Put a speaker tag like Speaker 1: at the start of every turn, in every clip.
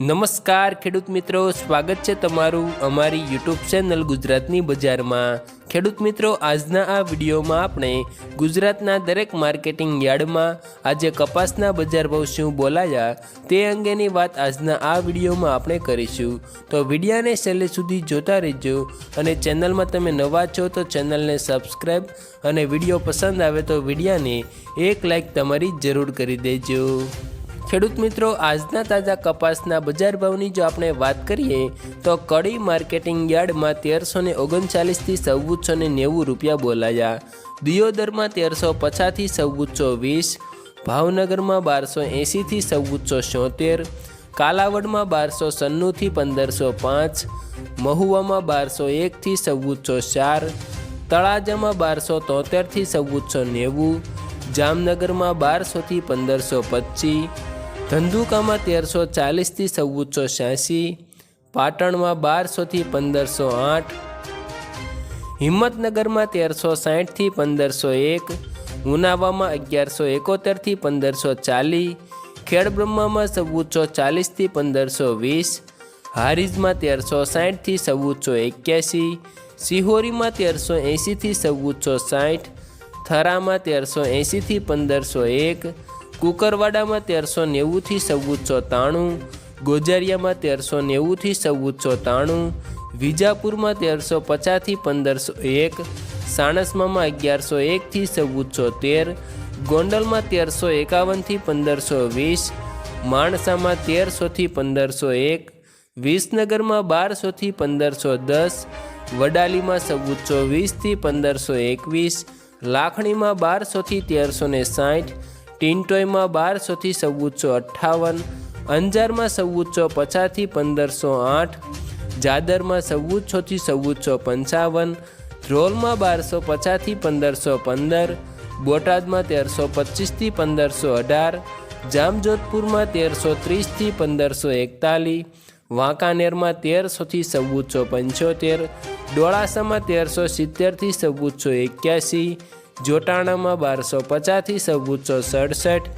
Speaker 1: નમસ્કાર ખેડૂત મિત્રો, સ્વાગત છે તમારું અમારી યુટ્યુબ ચેનલ ગુજરાતની બજારમાં. ખેડૂત મિત્રો, આજના આ વિડીયોમાં આપણે ગુજરાતના દરેક માર્કેટિંગ યાર્ડમાં આજે કપાસના બજાર ભાવ શું બોલાયા તે અંગેની વાત આજના આ વિડીયોમાં આપણે કરીશું. તો વિડીયાને છેલ્લે સુધી જોતા રહેજો અને ચેનલમાં તમે નવા છો તો ચેનલને સબસ્ક્રાઈબ અને વીડિયો પસંદ આવે તો વિડીયાને એક લાઈક તમારી જરૂર કરી દેજો. ખેડૂત મિત્રો, આજના તાજા કપાસના બજાર ભાવની જો આપણે વાત કરીએ, તો કડી માર્કેટિંગ યાર્ડમાં તેરસો ને ઓગણચાલીસથી ચૌદસો ને નેવું રૂપિયા બોલાયા. દિયોદરમાં તેરસો પચાસથી ચૌદસો વીસ, ભાવનગરમાં બારસો એંસીથી ચૌદસો છોતેર, કાલાવડમાં બારસો સન્નુંથી પંદરસો પાંચ, મહુવામાં બારસો એકથી ચૌદસો ચાર, તળાજામાં બારસો તોતેરથી ચૌદસો નેવું, જામનગરમાં બારસોથી પંદરસો પચીસ ધંધુકામાં તેરસો ચાલીસથી ચૌદસો છ્યાસી, પાટણમાં બારસોથી પંદરસો આઠ, હિંમતનગરમાં તેરસો સાઠથી પંદરસો એક, ઉનાવામાં અગિયારસો એકોતેરથી પંદરસો ચાલીસ ખેડબ્રહ્મામાં ચૌદસો ચાલીસથી પંદરસો વીસ, હારીજમાં તેરસો સાઠથી ચૌદસો એક્યાસી, સિહોરીમાં તેરસો એંશીથી ચૌદસો સાઠ, થરામાં તેરસો એંશીથી પંદરસો એક કુકરવાડામાં તેરસો નેવુંથી ચૌદસો ત્રાણું, ગોજારિયામાં તેરસો નેવુંથી ચૌદસો ત્રાણું, વિજાપુરમાં તેરસો પચાસથી પંદરસો એક સાણસમામાં અગિયારસો એકથી ચૌદસો તેર, ગોંડલમાં તેરસો એકાવનથી પંદરસો વીસ, માણસામાં તેરસોથી પંદરસો એક, વિસનગરમાં બારસોથી પંદરસો દસ, વડાલીમાં ચૌદસો વીસથી પંદરસો એકવીસ, લાખણીમાં બારસોથી તેરસો ને સાઠ ટિન્ટોયમાં બારસોથી ચૌદસો અઠ્ઠાવન, અંજારમાં ચૌદસો પચાસથી પંદરસો આઠ, જાદરમાં ચૌદસોથી ચૌદસો પંચાવન, ધ્રોલમાં બારસો પચાસથી પંદરસો પંદર, બોટાદમાં તેરસો પચીસથી પંદરસો અઢાર, જામજોધપુરમાં તેરસો ત્રીસથી પંદરસો એકતાલીસ, વાંકાનેરમાં તેરસોથી ચૌદસો પંચોતેર, ડોળાસામાં તેરસો સિત્તેરથી ચૌદસો એક્યાસી જોટાણામાં બારસો પચાસથી ચૌદસો સડસઠ,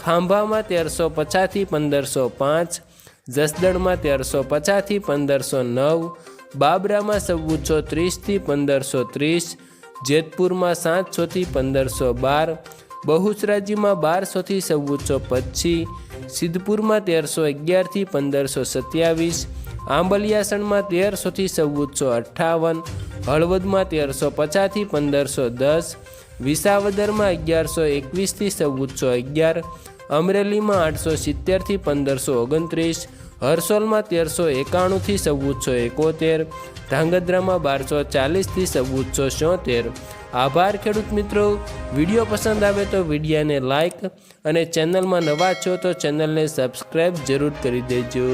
Speaker 1: ખાંભામાં તેરસો પચાસથી પંદરસો પાંચ, જસદણમાં તેરસો પચાસથી પંદરસો નવ, બાબરામાં ચૌદસો ત્રીસથી પંદરસો ત્રીસ, જેતપુરમાં સાતસોથી પંદરસો બાર, બહુચરાજીમાં બારસોથી ચૌદસો પચીસ, સિદ્ધપુરમાં તેરસો અગિયારથી પંદરસો સત્યાવીસ, આંબલિયાસણમાં તેરસોથી ચૌદસો અઠ્ઠાવન હળવદમાં તેરસો પચાસથી પંદરસો દસ, વિસાવદરમાં અગિયારસો એકવીસથી ચૌદસો અગિયાર, અમરેલીમાં આઠસો સિત્તેરથી પંદરસો ઓગણત્રીસ, હરસોલમાં તેરસો એકાણુંથી ચૌદસો એકોતેર, ધાંગધ્રામાં બારસો ચાલીસથી ચૌદસો છોતેર આભાર, ખેડૂત મિત્રો. વીડિયો પસંદ આવે તો વિડીયાને લાઇક અને ચેનલમાં નવા છો તો ચેનલને સબસ્ક્રાઈબ જરૂર કરી દેજો.